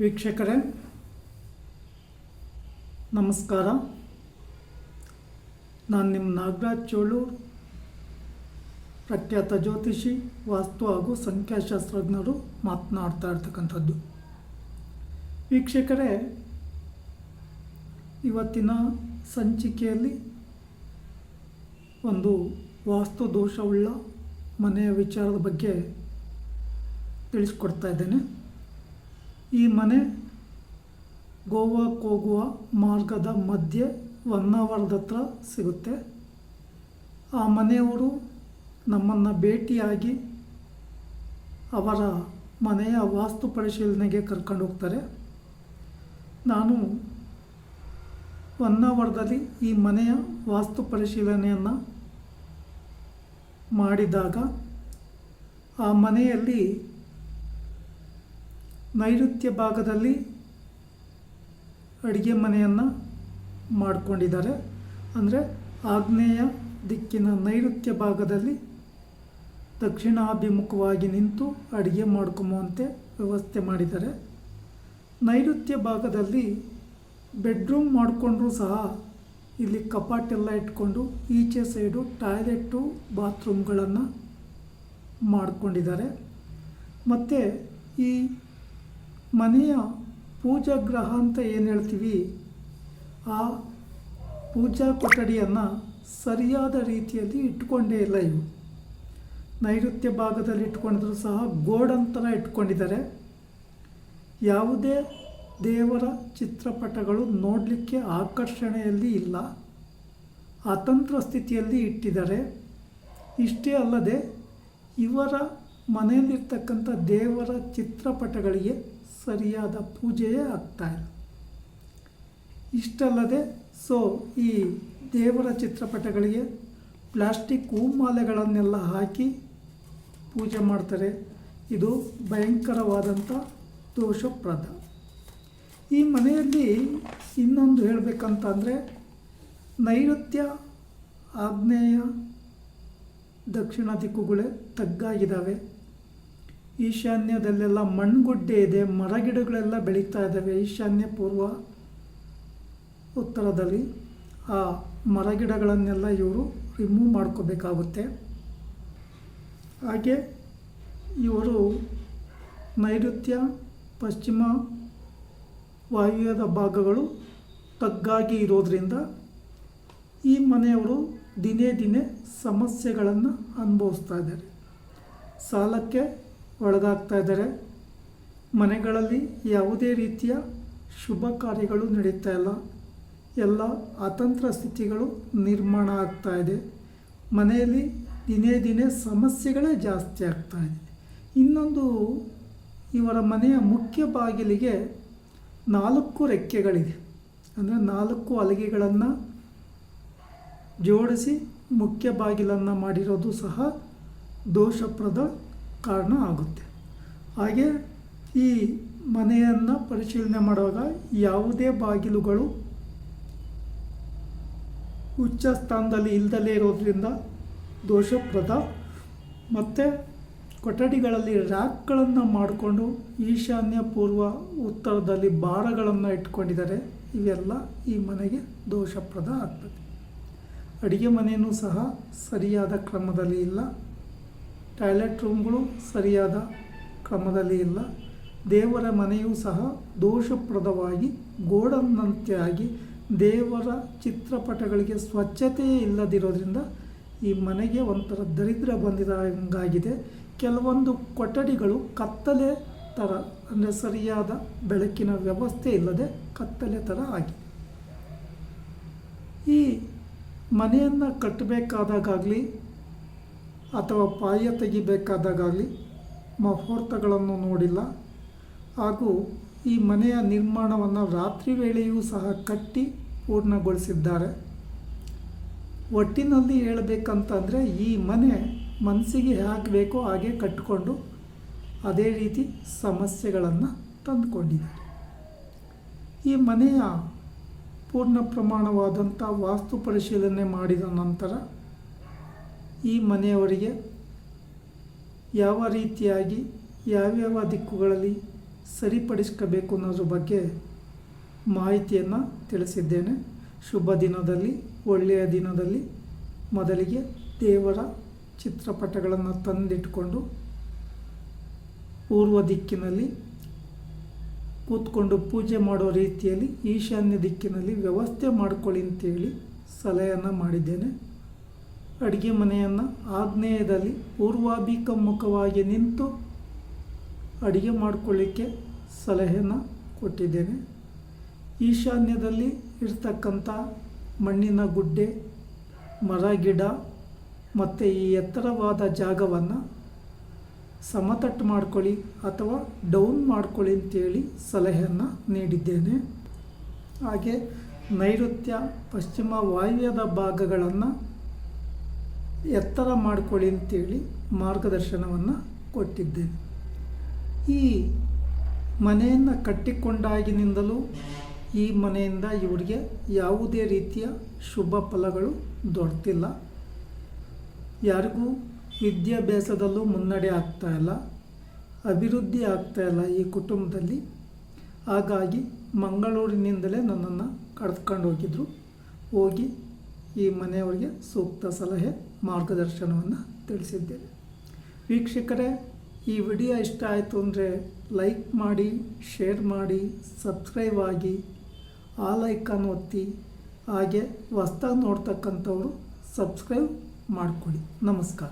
ವೀಕ್ಷಕರೇ, ನಮಸ್ಕಾರ. ನಾನು ನಿಮ್ಮ ನಾಗರಾಜ್ ಚೋಳೂರ್ ಪ್ರಖ್ಯಾತ ಜ್ಯೋತಿಷಿ, ವಾಸ್ತು ಹಾಗೂ ಸಂಖ್ಯಾಶಾಸ್ತ್ರಜ್ಞರು ಮಾತನಾಡ್ತಾ ಇರ್ತಕ್ಕಂಥದ್ದು. ವೀಕ್ಷಕರೇ, ಇವತ್ತಿನ ಸಂಚಿಕೆಯಲ್ಲಿ ಒಂದು ವಾಸ್ತು ದೋಷವುಳ್ಳ ಮನೆಯ ವಿಚಾರದ ಬಗ್ಗೆ ತಿಳಿಸ್ಕೊಡ್ತಾ ಇದ್ದೇನೆ. ಈ ಮನೆ ಗೋವಾಕ್ಕೆ ಹೋಗುವ ಮಾರ್ಗದ ಮಧ್ಯೆ ಹೊನ್ನಾವರದ ಹತ್ರ ಸಿಗುತ್ತೆ. ಆ ಮನೆಯವರು ನಮ್ಮನ್ನು ಭೇಟಿಯಾಗಿ ಅವರ ಮನೆಯ ವಾಸ್ತು ಪರಿಶೀಲನೆಗೆ ಕರ್ಕೊಂಡು ಹೋಗ್ತಾರೆ. ನಾನು ಹೊನ್ನಾವರದಲ್ಲಿ ಈ ಮನೆಯ ವಾಸ್ತು ಪರಿಶೀಲನೆಯನ್ನು ಮಾಡಿದಾಗ ಆ ಮನೆಯಲ್ಲಿ ನೈಋತ್ಯ ಭಾಗದಲ್ಲಿ ಅಡುಗೆ ಮನೆಯನ್ನು ಮಾಡಿಕೊಂಡಿದ್ದಾರೆ. ಅಂದರೆ ಆಗ್ನೇಯ ದಿಕ್ಕಿನ ನೈಋತ್ಯ ಭಾಗದಲ್ಲಿ ದಕ್ಷಿಣಾಭಿಮುಖವಾಗಿ ನಿಂತು ಅಡುಗೆ ಮಾಡ್ಕೊಂಬುವಂತೆ ವ್ಯವಸ್ಥೆ ಮಾಡಿದ್ದಾರೆ. ನೈಋತ್ಯ ಭಾಗದಲ್ಲಿ ಬೆಡ್ರೂಮ್ ಮಾಡಿಕೊಂಡ್ರೂ ಸಹ ಇಲ್ಲಿ ಕಪಾಟೆಲ್ಲ ಇಟ್ಕೊಂಡು ಈಚೆ ಸೈಡು ಟಾಯ್ಲೆಟು ಬಾತ್ರೂಮ್ಗಳನ್ನು ಮಾಡಿಕೊಂಡಿದ್ದಾರೆ. ಮತ್ತು ಈ ಮನೆಯ ಪೂಜಾ ಗ್ರಹ ಅಂತ ಏನು ಹೇಳ್ತೀವಿ? ಆ ಪೂಜಾ ಕೊಠಡಿಯನ್ನು ಸರಿಯಾದ ರೀತಿಯಲ್ಲಿ ಇಟ್ಕೊಂಡೇ ಇಲ್ಲ ಇವು ನೈಋತ್ಯ ಭಾಗದಲ್ಲಿ ಇಟ್ಕೊಂಡಿದ್ರು ಸಹ ಗೋಡಂತನ ಇಟ್ಕೊಂಡಿದ್ದಾರೆ. ಯಾವುದೇ ದೇವರ ಚಿತ್ರಪಟಗಳು ನೋಡಲಿಕ್ಕೆ ಆಕರ್ಷಣೆಯಲ್ಲಿ ಇಲ್ಲ. ಅತಂತ್ರ ಸ್ಥಿತಿಯಲ್ಲಿ ಇಟ್ಟಿದ್ದಾರೆ. ಇಷ್ಟೇ ಅಲ್ಲದೆ ಇವರ ಮನೆಯಲ್ಲಿರ್ತಕ್ಕಂಥ ದೇವರ ಚಿತ್ರಪಟಗಳಿಗೆ ಸರಿಯಾದ ಪೂಜೆಯೇ ಆಗ್ತಾ ಇಲ್ಲ. ಇಷ್ಟಲ್ಲದೆ, ಸೊ, ಈ ದೇವರ ಚಿತ್ರಪಟಗಳಿಗೆ ಪ್ಲಾಸ್ಟಿಕ್ ಹೂಮಾಲೆಗಳನ್ನೆಲ್ಲ ಹಾಕಿ ಪೂಜೆ ಮಾಡ್ತಾರೆ. ಇದು ಭಯಂಕರವಾದಂಥ ದೋಷಪ್ರದ. ಈ ಮನೆಯಲ್ಲಿ ಇನ್ನೊಂದು ಹೇಳಬೇಕಂತಂದರೆ, ನೈಋತ್ಯ ಆಗ್ನೇಯ ದಕ್ಷಿಣ ದಿಕ್ಕುಗಳೇ ತಗ್ಗಾಗಿದ್ದಾವೆ ಈಶಾನ್ಯದಲ್ಲೆಲ್ಲ ಮಣ್ಣುಗುಡ್ಡೆ ಇದೆ, ಮರಗಿಡಗಳೆಲ್ಲ ಬೆಳೀತಾ ಇದ್ದಾವೆ ಈಶಾನ್ಯ ಪೂರ್ವ ಉತ್ತರದಲ್ಲಿ. ಆ ಮರಗಿಡಗಳನ್ನೆಲ್ಲ ಇವರು ರಿಮೂವ್ ಮಾಡ್ಕೋಬೇಕಾಗುತ್ತೆ. ಹಾಗೆ ಇವರು ನೈಋತ್ಯ, ಪಶ್ಚಿಮ ವಾಯುವ್ಯದ ಭಾಗಗಳು ತಗ್ಗಾಗಿ ಇರೋದರಿಂದ ಈ ಮನೆಯವರು ದಿನೇ ದಿನೇ ಸಮಸ್ಯೆಗಳನ್ನು ಅನುಭವಿಸ್ತಾ ಇದ್ದಾರೆ. ಸಾಲಕ್ಕೆ ಒಳಗಾಗ್ತಾ ಇದ್ದಾರೆ. ಮನೆಗಳಲ್ಲಿ ಯಾವುದೇ ರೀತಿಯ ಶುಭ ಕಾರ್ಯಗಳು ನಡೀತಾ ಇಲ್ಲ. ಎಲ್ಲ ಅತಂತ್ರ ಸ್ಥಿತಿಗಳು ನಿರ್ಮಾಣ ಆಗ್ತಾ ಇದೆ. ಮನೆಯಲ್ಲಿ ದಿನೇ ದಿನೇ ಸಮಸ್ಯೆಗಳೇ ಜಾಸ್ತಿ ಆಗ್ತಾ ಇದೆ. ಇನ್ನೊಂದು, ಇವರ ಮನೆಯ ಮುಖ್ಯ ಬಾಗಿಲಿಗೆ ನಾಲ್ಕು ರೆಕ್ಕೆಗಳಿದೆ. ಅಂದರೆ ನಾಲ್ಕು ಹಲಗೆಗಳನ್ನು ಜೋಡಿಸಿ ಮುಖ್ಯ ಬಾಗಿಲನ್ನು ಮಾಡಿರೋದು ಸಹ ದೋಷಪ್ರದ ಕಾರಣ ಆಗುತ್ತೆ. ಹಾಗೆ ಈ ಮನೆಯನ್ನು ಪರಿಶೀಲನೆ ಮಾಡುವಾಗ ಯಾವುದೇ ಬಾಗಿಲುಗಳು ಉಚ್ಚ ಸ್ಥಾನದಲ್ಲಿ ಇಲ್ದಲೇ ಇರೋದ್ರಿಂದ ದೋಷಪ್ರದ. ಮತ್ತು ಕೊಠಡಿಗಳಲ್ಲಿ ರ್ಯಾಕ್ಗಳನ್ನು ಮಾಡಿಕೊಂಡು ಈಶಾನ್ಯ ಪೂರ್ವ ಉತ್ತರದಲ್ಲಿ ಭಾರಗಳನ್ನು ಇಟ್ಕೊಂಡಿದ್ದಾರೆ. ಇವೆಲ್ಲ ಈ ಮನೆಗೆ ದೋಷಪ್ರದ ಆಗ್ತದೆ. ಅಡುಗೆ ಮನೆಯೂ ಸಹ ಸರಿಯಾದ ಕ್ರಮದಲ್ಲಿ ಇಲ್ಲ. ಟಾಯ್ಲೆಟ್ ರೂಮ್ಗಳು ಸರಿಯಾದ ಕ್ರಮದಲ್ಲಿ ಇಲ್ಲ. ದೇವರ ಮನೆಯೂ ಸಹ ದೋಷಪ್ರದವಾಗಿ ಗೋಡನ್ನಂತೆ ಆಗಿ ದೇವರ ಚಿತ್ರಪಟಗಳಿಗೆ ಸ್ವಚ್ಛತೆಯೇ ಇಲ್ಲದಿರೋದ್ರಿಂದ ಈ ಮನೆಗೆ ಒಂಥರ ದರಿದ್ರ ಬಂದಿದಂಗಾಗಿದೆ. ಕೆಲವೊಂದು ಕೊಠಡಿಗಳು ಕತ್ತಲೆ ಥರ, ಅಂದರೆ ಸರಿಯಾದ ಬೆಳಕಿನ ವ್ಯವಸ್ಥೆ ಇಲ್ಲದೆ ಕತ್ತಲೆ ಥರ ಆಗಿದೆ ಈ ಮನೆಯನ್ನು ಕಟ್ಟಬೇಕಾದಾಗಲಿ ಅಥವಾ ಪಾಯ ತೆಗಿಬೇಕಾದಾಗಲಿ ಮುಹೂರ್ತಗಳನ್ನು ನೋಡಿಲ್ಲ. ಹಾಗೂ ಈ ಮನೆಯ ನಿರ್ಮಾಣವನ್ನು ರಾತ್ರಿ ವೇಳೆಯೂ ಸಹ ಕಟ್ಟಿ ಪೂರ್ಣಗೊಳಿಸಿದ್ದಾರೆ. ಒಟ್ಟಿನಲ್ಲಿ ಹೇಳಬೇಕಂತಂದರೆ ಈ ಮನೆ ಮನಸ್ಸಿಗೆ ಹಾಕಬೇಕೋ ಹಾಗೆ ಕಟ್ಟಿಕೊಂಡು ಅದೇ ರೀತಿ ಸಮಸ್ಯೆಗಳನ್ನು ತಂದುಕೊಂಡಿದ್ದಾರೆ ಈ ಮನೆಯ ಪೂರ್ಣ ಪ್ರಮಾಣವಾದಂಥ ವಾಸ್ತು ಪರಿಶೀಲನೆ ಮಾಡಿದ ನಂತರ ಈ ಮನೆಯವರಿಗೆ ಯಾವ ರೀತಿಯಾಗಿ ಯಾವ್ಯಾವ ದಿಕ್ಕುಗಳಲ್ಲಿ ಸರಿಪಡಿಸ್ಕೋಬೇಕು ಅನ್ನೋದ್ರ ಬಗ್ಗೆ ಮಾಹಿತಿಯನ್ನು ತಿಳಿಸಿದ್ದೇನೆ. ಶುಭ ದಿನದಲ್ಲಿ, ಒಳ್ಳೆಯ ದಿನದಲ್ಲಿ ಮೊದಲಿಗೆ ದೇವರ ಚಿತ್ರಪಟಗಳನ್ನು ತಂದಿಟ್ಕೊಂಡು ಪೂರ್ವ ದಿಕ್ಕಿನಲ್ಲಿ ಕೂತ್ಕೊಂಡು ಪೂಜೆ ಮಾಡೋ ರೀತಿಯಲ್ಲಿ ಈಶಾನ್ಯ ದಿಕ್ಕಿನಲ್ಲಿ ವ್ಯವಸ್ಥೆ ಮಾಡ್ಕೊಳ್ಳಿ ಅಂತೇಳಿ ಸಲಹೆಯನ್ನು ಮಾಡಿದ್ದೇನೆ. ಅಡುಗೆ ಮನೆಯನ್ನು ಆಗ್ನೇಯದಲ್ಲಿ ಪೂರ್ವಾಭಿಕಮುಖವಾಗಿ ನಿಂತು ಅಡುಗೆ ಮಾಡಿಕೊಳ್ಳಿಕ್ಕೆ ಸಲಹೆಯನ್ನು ಕೊಟ್ಟಿದ್ದೇನೆ. ಈಶಾನ್ಯದಲ್ಲಿ ಇರ್ತಕ್ಕಂಥ ಮಣ್ಣಿನ ಗುಡ್ಡೆ, ಮರ, ಗಿಡ ಮತ್ತು ಈ ಎತ್ತರವಾದ ಜಾಗವನ್ನು ಸಮತಟ್ಟು ಮಾಡ್ಕೊಳ್ಳಿ ಅಥವಾ ಡೌನ್ ಮಾಡ್ಕೊಳ್ಳಿ ಅಂತೇಳಿ ಸಲಹೆಯನ್ನು ನೀಡಿದ್ದೇನೆ. ಹಾಗೆ ನೈಋತ್ಯ, ಪಶ್ಚಿಮ ವಾಯುವ್ಯದ ಭಾಗಗಳನ್ನು ಎತ್ತರ ಮಾಡಿಕೊಳ್ಳಿ ಅಂತೇಳಿ ಮಾರ್ಗದರ್ಶನವನ್ನು ಕೊಟ್ಟಿದ್ದೇನೆ. ಈ ಮನೆಯನ್ನು ಕಟ್ಟಿಕೊಂಡಾಗಿನಿಂದಲೂ ಈ ಮನೆಯಿಂದ ಇವರಿಗೆ ಯಾವುದೇ ರೀತಿಯ ಶುಭ ಫಲಗಳು ದೊರೆತಿಲ್ಲ ಯಾರಿಗೂ ವಿದ್ಯಾಭ್ಯಾಸದಲ್ಲೂ ಮುನ್ನಡೆ ಆಗ್ತಾ ಇಲ್ಲ, ಅಭಿವೃದ್ಧಿ ಇಲ್ಲ ಈ ಕುಟುಂಬದಲ್ಲಿ. ಹಾಗಾಗಿ ಮಂಗಳೂರಿನಿಂದಲೇ ನನ್ನನ್ನು ಕರೆದುಕೊಂಡು ಹೋಗಿದ್ರು. ಹೋಗಿ ಈ ಮನೆಯವರಿಗೆ ಸೂಕ್ತ ಸಲಹೆ ಮಾರ್ಗದರ್ಶನವನ್ನು ತಿಳಿಸಿದ್ದೇನೆ. ವೀಕ್ಷಕರೇ, ಈ ವಿಡಿಯೋ ಇಷ್ಟ ಆಯಿತು ಅಂದರೆ ಲೈಕ್ ಮಾಡಿ, ಶೇರ್ ಮಾಡಿ, ಸಬ್ಸ್ಕ್ರೈಬ್ ಆಗಿ ಆ ಐಕಾನ್ ಒತ್ತಿ, ಹಾಗೆ ಹೊಸ್ದಾಗಿ ನೋಡ್ತಕ್ಕಂಥವ್ರು ಸಬ್ಸ್ಕ್ರೈಬ್ ಮಾಡಿಕೊಡಿ ನಮಸ್ಕಾರ.